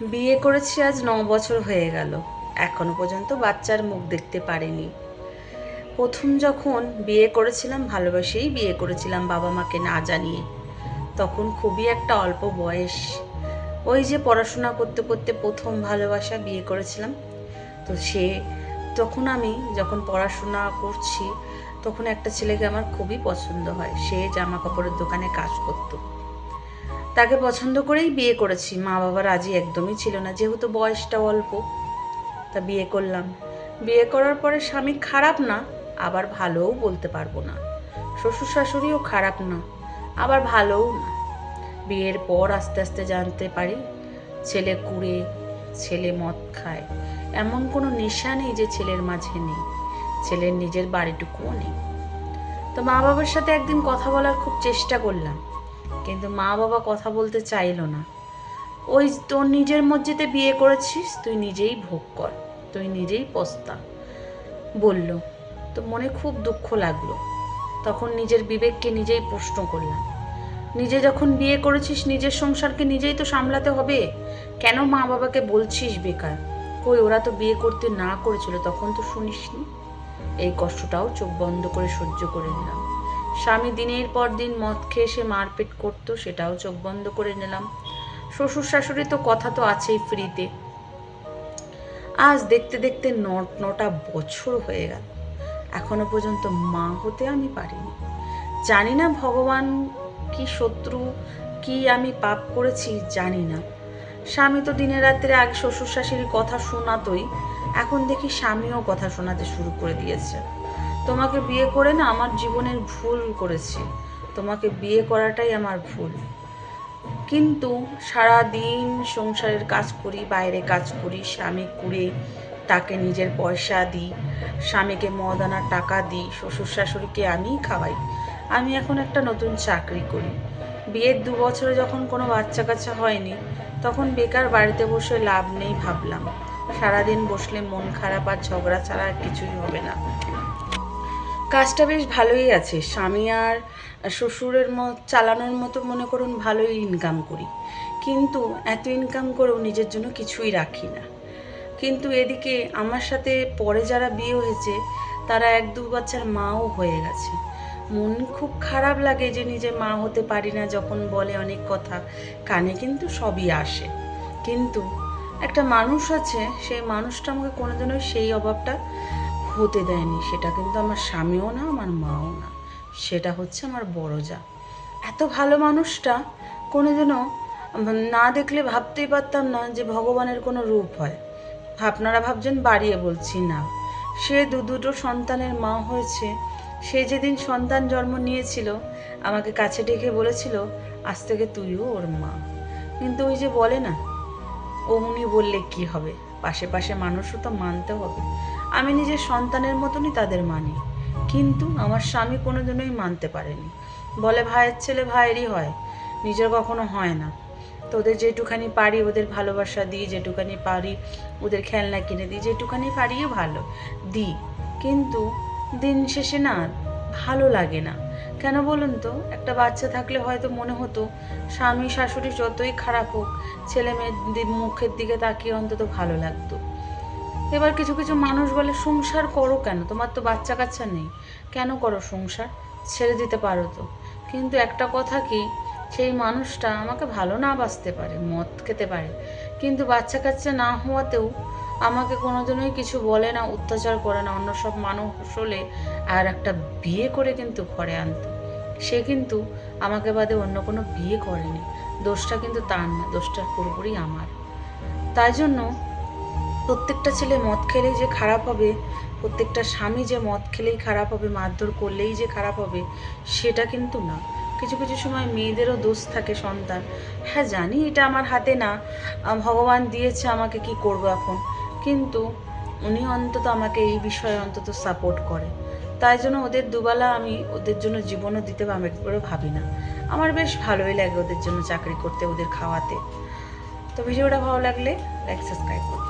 বিয়ে করেছি আজ ন বছর হয়ে গেল। এখনও পর্যন্ত বাচ্চার মুখ দেখতে পারিনি। প্রথম যখন বিয়ে করেছিলাম, ভালোবেসেই বিয়ে করেছিলাম বাবা মাকে না জানিয়ে। তখন খুবই একটা অল্প বয়স। ওই যে পড়াশোনা করতে করতে প্রথম ভালোবাসা বিয়ে করেছিলাম। তো সে, তখন আমি যখন পড়াশোনা করছি, তখন একটা ছেলেকে আমার খুবই পছন্দ হয়। সে জামা কাপড়ের দোকানে কাজ করতো। তাকে পছন্দ করেই বিয়ে করেছি। মা বাবা রাজি একদমই ছিল না, যেহেতু বয়সটা অল্প। তা বিয়ে করলাম। বিয়ে করার পরে স্বামী খারাপ না, আবার ভালোও বলতে পারব না। শ্বশুর শাশুড়িও খারাপ না, আবার ভালোও না। বিয়ের পর আস্তে আস্তে জানতে পারি, ছেলে কুড়ে, ছেলে মদ খায়। এমন কোনো নেশা নেই যে ছেলের মাঝে নেই, ছেলের নিজের বাড়িটুকুও নেই। তো মা বাবার সাথে একদিন কথা বলার খুব চেষ্টা করলাম। কিন্তু মা বাবা কথা বলতে চাইলো না। ওই তোর নিজের মসজিদে বিয়ে করেছিস, তুই নিজেই ভোগ কর, তুই নিজেই পস্তা। বলল। তো মনে খুব দুঃখ লাগল। তখন নিজের বিবেককে নিজেই প্রশ্ন করলাম। নিজে যখন বিয়ে করেছিস, নিজের সংসারকে নিজেই তো সামলাতে হবে। কেন মা বাবাকে বলছিস বেকার? কই ওরা তো বিয়ে করতে না করেছিল, তখন তো শুনিসনি। এই কষ্টটাও চোখ বন্ধ করে সহ্য করে নিলাম। স্বামী দিনের পর দিন মদ খেয়ে সে মারপিট করতো, সেটাও চোখ বন্ধ করে নিলাম। শ্বশুর শাশুড়ি তো কথা তো আছেই ফ্রিতে। আজ দেখতে দেখতে ন নটা বছর হয়ে গেল। এখনও পর্যন্ত মা হতে আমি পারিনি। জানি না ভগবান কি শত্রু, কি আমি পাপ করেছি, জানি না। স্বামী তো দিনে রাত্রে আগে শ্বশুর শাশুড়ির কথা শোনাতোই, এখন দেখি স্বামীও কথা শোনাতে শুরু করে দিয়েছে। তোমাকে বিয়ে করে না আমার জীবনের ভুল করেছি। তোমাকে বিয়ে করাটাই আমার ভুল। কিন্তু সারা দিন সংসারের কাজ করি, বাইরে কাজ করি, স্বামী কুড়ে তাকে নিজের পয়সা দিই, স্বামীকে মদ আনার টাকা দিই শ্বশুর শাশুড়িকে আমিই খাওয়াই। আমি এখন একটা নতুন চাকরি করি। বিয়ের দু বছরে যখন কোনো বাচ্চা কাচ্চা হয়নি, তখন বেকার বাড়িতে বসে লাভ নেই ভাবলাম। সারাদিন বসলে মন খারাপ আর ঝগড়া ছাড়া আর কিছুই হবে না। কাজটা বেশ ভালোই আছে। স্বামী আর শ্বশুরের মত চালানোর মতো মনে করুন ভালোই ইনকাম করি। কিন্তু এত ইনকাম করেও নিজের জন্য কিছুই রাখি না। কিন্তু এদিকে আমার সাথে পরে যারা বিয়ে হয়েছে, তারা এক দু বাচ্চার মাও হয়ে গেছে। মন খুব খারাপ লাগে যে নিজে মা হতে পারি না যখন বলে অনেক কথা। কানে কিন্তু সবই আসে। কিন্তু একটা মানুষ আছে, সেই মানুষটা আমাকে কোনোদিনও সেই অভাবটা হতে দেয়নি। সেটা কিন্তু আমার স্বামীও না, আমার মাও না। সেটা হচ্ছে আমার বড় যা। এত ভালো মানুষটা কোনোদিনও না দেখলে ভাবতেই পারতাম না যে ভগবানের কোনো রূপ হয়। আপনারা ভাবছেন বাড়িয়ে বলছি না। সে দু দুটো সন্তানের মা হয়েছে। সে যেদিন সন্তান জন্ম নিয়েছিল, আমাকে কাছে ডেকে বলেছিল, আজ থেকে তুইও ওর মা। কিন্তু ওই যে বলে না, অমনি বললে কি হবে? পাশে পাশে মানুষও তো মানতে হবে। আমি নিজের সন্তানের মতনই তাদের মানি, কিন্তু আমার স্বামী কোনোদিনই মানতে পারেনি। বলে ভাইয়ের ছেলে ভাইয়েরই হয়, নিজের কখনো হয় না। তো ওদের যেটুখানি পারি ওদের ভালোবাসা দিই, যেটুখানি পারি ওদের খেলনা কিনে দিই, যেটুখানি পারিও ভালো, দিই। কিন্তু দিন শেষে না ভালো লাগে না। কেন বলুন তো? একটা বাচ্চা থাকলে হয়তো মনে হতো, স্বামী শাশুড়ি যতই খারাপ হোক, ছেলে মেয়ের মুখের দিকে তাকিয়ে অন্তত ভালো লাগতো। এবার কিছু কিছু মানুষ বলে, সংসার করো কেন? তোমার তো বাচ্চা কাচ্চা নেই। কেন করো সংসার? ছেড়ে দিতে পারো তো। কিন্তু একটা কথা কি, সেই মানুষটা আমাকে ভালো না বাসতে পারে, মদ খেতে পারে। কিন্তু বাচ্চা কাচ্চা না হওয়াতেও আমাকে কোনোদিনই কিছু বলে না, অত্যাচার করে না। অন্য সব মানুষ হলে আর একটা বিয়ে করে কিন্তু ঘরে আনতো। সে কিন্তু আমাকে বাদে অন্য কোনো বিয়ে করেনি। দোষটা কিন্তু তার না, দোষটা পুরোপুরি আমার। তাই জন্য প্রত্যেকটা ছেলে মদ খেলেই যে খারাপ হবে, প্রত্যেকটা স্বামী যে মদ খেলেই খারাপ হবে, মারধর করলেই যে খারাপ হবে, সেটা কিন্তু না। কিছু কিছু সময় মেয়েদেরও দোষ থাকে সন্তান। হ্যাঁ জানি এটা আমার হাতে না। ভগবান দিয়েছে আমাকে, কি করব এখন? কিন্তু উনি অন্তত আমাকে এই বিষয়ে অন্তত সাপোর্ট করে। তাই জন্য ওদের দুবেলা আমি ওদের জন্য জীবনও দিতে বা আমি করে ভাবি না। আমার বেশ ভালোই লাগে ওদের জন্য চাকরি করতে, ওদের খাওয়াতে। তো ভিডিওটা ভালো লাগলে লাইক সাবস্ক্রাইব করতে।